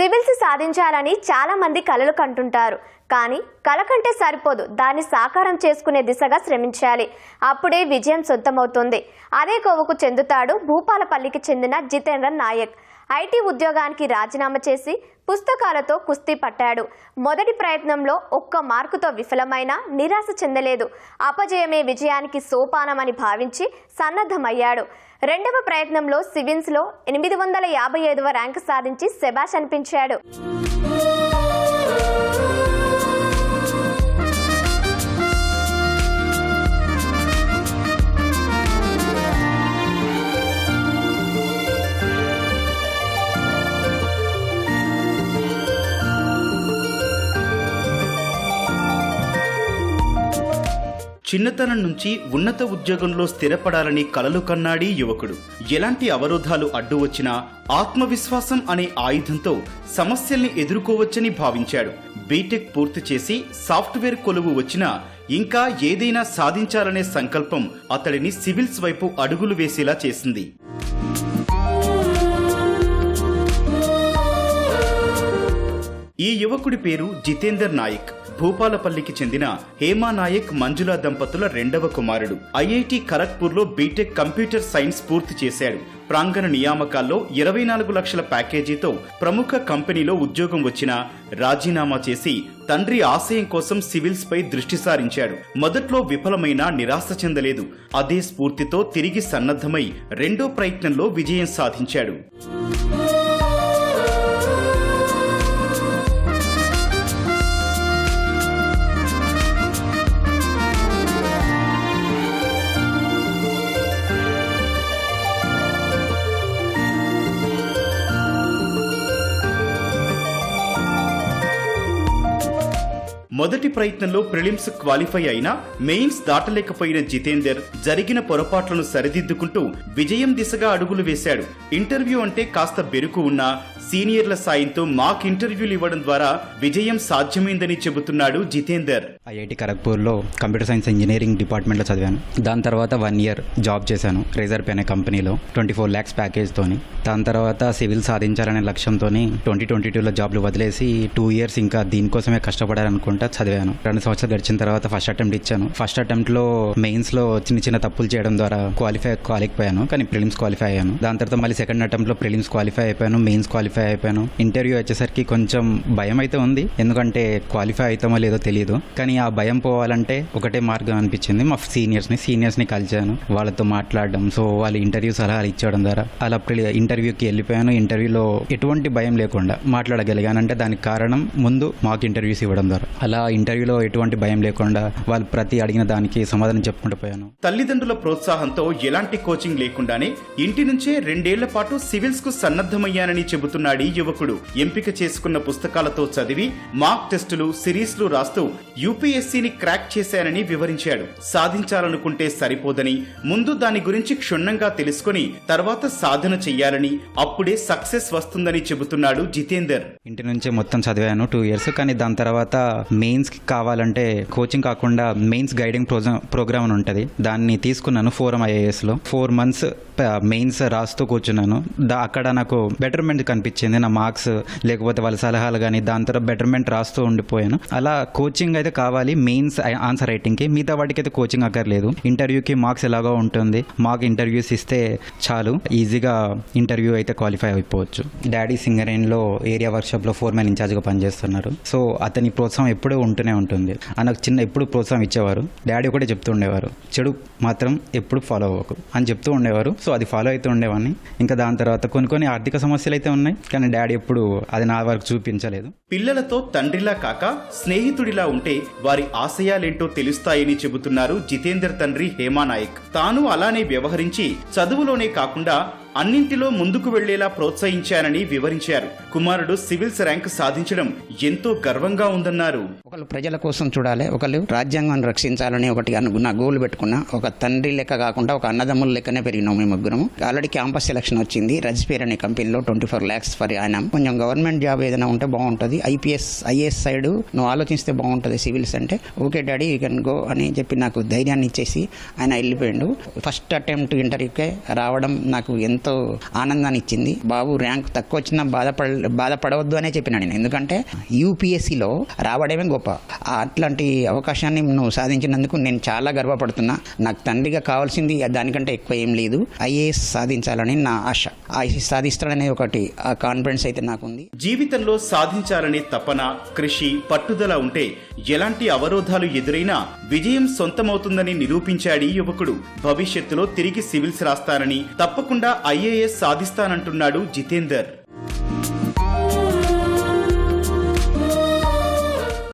Civils సాధించాలని చాలా మంది కలలు కంటుంటారు. కానీ కల కంటే సరిపోదు. దాన్ని సాకారం చేసుకునే దిశగా శ్రమించాలి. అప్పుడే విజయం సొంతమవుతుంది. అదే కోవకు చెందుతాడు భూపాలపల్లికి చెందిన జితేంద్ర నాయక్. ఐటీ ఉద్యోగానికి రాజీనామా చేసి పుస్తకాలతో కుస్తీ పట్టాడు. మొదటి ప్రయత్నంలో ఒక్క మార్కుతో విఫలమైన నిరాశ చెందలేదు. అపజయమే విజయానికి సోపానమని భావించి సన్నద్ధమయ్యాడు. రెండవ ప్రయత్నంలో సివిన్స్లో ఎనిమిది వందల యాభై ఐదవ ర్యాంకు సాధించి శబాష్ అనిపించాడు. చిన్నతనం నుంచి ఉన్నత ఉద్యోగంలో స్థిరపడాలని కలలు కన్నాడి యువకుడు. ఎలాంటి అవరోధాలు అడ్డు వచ్చినా ఆత్మవిశ్వాసం అనే ఆయుధంతో సమస్యల్ని ఎదుర్కోవచ్చని భావించాడు. బీటెక్ పూర్తి చేసి సాఫ్ట్వేర్ కొలువు వచ్చినా ఇంకా ఏదైనా సాధించాలనే సంకల్పం అతడిని సివిల్స్ వైపు అడుగులు వేసేలా చేసింది. ఈ యువకుడి పేరు జితేందర్ నాయక్. భూపాలపల్లికి చెందిన హేమా నాయక్ మంజుల దంపతుల రెండవ కుమారుడు. ఐఐటి ఖరగ్పూర్లో బీటెక్ కంప్యూటర్ సైన్స్ పూర్తి చేశాడు. ప్రాంగణ నియామకాల్లో ఇరవై నాలుగు లక్షల ప్యాకేజీతో ప్రముఖ కంపెనీలో ఉద్యోగం వచ్చినా రాజీనామా చేసి తండ్రి ఆశయం కోసం సివిల్స్ పై దృష్టి సారించాడు. మొదట్లో విఫలమైన నిరాశ చెందలేదు. అదే స్ఫూర్తితో తిరిగి సన్నద్ధమై రెండో ప్రయత్నంలో విజయం సాధించాడు. మొదటి ప్రయత్నంలో ప్రిలిమ్స్ క్వాలిఫై అయినా మెయిన్స్ దాటలేకపోయిన జితేందర్ జరిగిన పొరపాట్లను సరిదిద్దుకుంటూ విజయం దిశగా అడుగులు వేశాడు. ఇంటర్వ్యూ అంటే కాస్త బెరుకు ఉన్నా సీనియర్ల సాయంతో మాక్ ఇంటర్వ్యూలు ఇవ్వడం ద్వారా విజయం సాధ్యమైందని చెబుతున్నాడు జితేందర్. ఐఐటి ఖరగ్పూర్లో కంప్యూటర్ సైన్స్ ఇంజనీరింగ్ డిపార్ట్మెంట్లో చదివాను. దాని తర్వాత వన్ ఇయర్ జాబ్ చేశాను రేజర్ పే అనే కంపెనీలో ట్వంటీ ఫోర్ ల్యాక్స్ ప్యాకేజ్తోని. దాని తర్వాత సివిల్ సాధించాలనే లక్ష్యంతో ట్వంటీ ట్వంటీ టూలో జాబ్లు వదిలేసి టూ ఇయర్స్ ఇంకా దీనికోసమే కష్టపడాలనుకుంటా చదివాను. రెండు సంవత్సరాలు గడిచిన తర్వాత ఫస్ట్ అటెంప్ట్ ఇచ్చాను. ఫస్ట్ అటెంప్ట్లో మెయిన్స్లో చిన్న చిన్న తప్పులు చేయడం ద్వారా క్వాలిఫై కాలేకపోయాను కానీ ప్రిలిమ్స్ క్వాలిఫై అయ్యాను. దాని తర్వాత మళ్ళీ సెకండ్ అటెంప్ట్లో ప్రిలిమ్స్ క్వాలిఫై అయిపోయాను మెయిన్స్ క్వాలిఫై అయిపోయాను. ఇంటర్వ్యూ వచ్చేసరికి కొంచెం భయం అయితే ఉంది. ఎందుకంటే క్వాలిఫై అవుతామో లేదో తెలియదు కానీ ఆ భయం పోవాలంటే ఒకటే మార్గం అనిపించింది. మా సీనియర్స్ని సీనియర్స్ని కలిచాను వాళ్ళతో మాట్లాడడం సో వాళ్ళ ఇంటర్వ్యూ సలహాలు ఇచ్చడం ద్వారా. అలా ఇంటర్వ్యూకి వెళ్ళిపోయాను. ఇంటర్వ్యూలో ఎటువంటి భయం లేకుండా మాట్లాడగలిగాను అంటే దానికి కారణం ముందు మాకు ఇంటర్వ్యూస్ ఇవ్వడం ద్వారా. అలా ఇంటర్వ్యూలో ఎటువంటి భయం లేకుండా వాళ్ళు ప్రతి అడిగిన దానికి సమాధానం చెప్పుకుంటూ పోయాను. తల్లిదండ్రుల ప్రోత్సాహంతో ఎలాంటి కోచింగ్ లేకుండానే ఇంటి నుంచే రెండేళ్ళ పాటు సివిల్స్కు సన్నద్ధమయ్యానని చెబుతున్నాడు యువకుడు. ఎంపిక చేసుకున్న పుస్తకాలతో చదివి మాక్ టెస్టులు సిరీస్లు రాస్తూ యూపీ యూపీఎస్సీని క్రాక్ చేశానని వివరించాడు. సాధించాలనుకుంటే సరిపోదని ముందు దాని గురించి క్షుణ్ణంగా తెలుసుకుని తర్వాత సాధన చెయ్యాలని అప్పుడే సక్సెస్ వస్తుందని చెబుతున్నాడు జితేందర్. ఇంటి నుంచే మొత్తం చదివాను టూ ఇయర్స్ కానీ దాని తర్వాత మెయిన్స్ కావాలంటే కోచింగ్ కాకుండా మెయిన్స్ గైడింగ్ ప్రోగ్రామ్ అని ఉంటుంది. దాన్ని తీసుకున్నాను ఫోరం ఐఏఎస్లో. ఫోర్ మంత్స్ మెయిన్స్ రాస్తూ కూర్చున్నాను. అక్కడ నాకు బెటర్మెంట్ కనిపించింది నా మార్క్స్ లేకపోతే వాళ్ళ సలహాలు కానీ దాని తర్వాత బెటర్మెంట్ రాస్తూ ఉండిపోయాను. అలా కోచింగ్ అయితే కావాలి మెయిన్స్ ఆన్సర్ రైటింగ్కి మిగతా వాటికి అయితే కోచింగ్ అక్కర్లేదు. ఇంటర్వ్యూకి మార్క్స్ ఎలాగో ఉంటుంది. మాకు ఇంటర్వ్యూస్ ఇస్తే చాలు. ఈజీగా ఇంటర్వ్యూ అయితే క్వాలిఫై అయిపోవచ్చు. డాడీ సింగరేన్లో ఏరియా వర్క్షాప్లో ఫోర్ మ్యాన్ ఇన్ఛార్జ్గా పనిచేస్తున్నారు. సో అతని ప్రోత్సాహం ఎప్పుడూ ఉంటూనే ఉంటుంది. నాకు చిన్న ఎప్పుడు ప్రోత్సాహం ఇచ్చేవారు? డాడీ ఒకటే చెప్తూ ఉండేవారు. చెడు మాత్రం ఎప్పుడు ఫాలో అవ్వకు అని చెప్తూ ఉండేవారు. సో అది ఫాలో అయితే ఉండేవాడిని. ఇంకా దాని తర్వాత కొన్ని కొన్ని ఆర్థిక సమస్యలు అయితే ఉన్నాయి. కానీ డాడీ ఎప్పుడు అది నా వరకు చూపించలేదు. పిల్లలతో తండ్రిలా కాక స్నేహితుడిలా ఉంటే వారి ఆశయాలేంటో తెలుస్తాయని చెబుతున్నారు జితేందర్ తండ్రి హేమా నాయక్. తాను అలానే వ్యవహరించి చదువులోనే కాకుండా అన్నింటిలో ముందుకు వెళ్ళేలా ప్రోత్సహించానని వివరించారు. కుమారుడు సివిల్స్ ర్యాంక్ సాధించడం ఎంతో గర్వంగా ఉందన్నారు. ఒకళ్ళు ప్రజల కోసం చూడాలి ఒకళ్ళు రాజ్యాంగాన్ని రక్షించాలని ఒకటి అను- నా గోల్ పెట్టుకున్నా ఒక తండ్రి లెక్క కాకుండా ఒక అన్నదమ్ముల లెక్కనే పెరిగినాం మేము ముగ్గురము. ఆల్రెడీ క్యాంపస్ సెలక్షన్ వచ్చింది రజ్పేర్ అనే కంపెనీలో ట్వంటీ ఫోర్ ల్యాక్స్ ఫర్ ఆయన. కొంచెం గవర్నమెంట్ జాబ్ ఏదైనా ఉంటే బాగుంటుంది. ఐపీఎస్ ఐఏఎస్ సైడ్ నువ్వు ఆలోచిస్తే బాగుంటుంది సివిల్స్ అంటే. Okay daddy you can go అని చెప్పి నాకు ధైర్యాన్ని ఇచ్చేసి ఆయన వెళ్ళిపోయాడు. ఫస్ట్ అటెంప్ట్ ఇంటర్వ్యూకే రావడం నాకు ఎంతో ఎంతో ఆనందాన్ని ఇచ్చింది బాబు ర్యాంక్ తక్కువ వచ్చినా బాధపడ బాధపడవద్దు అనే చెప్పినా నేను. ఎందుకంటే యూపీఎస్సీలో రావడమే గొప్ప. అట్లాంటి అవకాశాన్ని నువ్వు సాధించినందుకు నేను చాలా గర్వపడుతున్నా. నాకు తండ్రిగా కావాల్సింది దానికంటే ఎక్కువ ఏం లేదు. ఐఏఎస్ సాధించాలని నా ఆశ. ఐఏఎస్ సాధిస్తాడనే ఒకటి ఆ కాన్ఫిడెన్స్ అయితే నాకుంది. జీవితంలో సాధించాలనే తపన కృషి పట్టుదల ఉంటే ఎలాంటి అవరోధాలు ఎదురైనా విజయం సొంతమవుతుందని నిరూపించాడు యువకుడు. భవిష్యత్తులో తిరిగి సివిల్స్ రాస్తానని తప్పకుండా ఐఏఎస్ సాధిస్తానంటున్నాడు జితేందర్.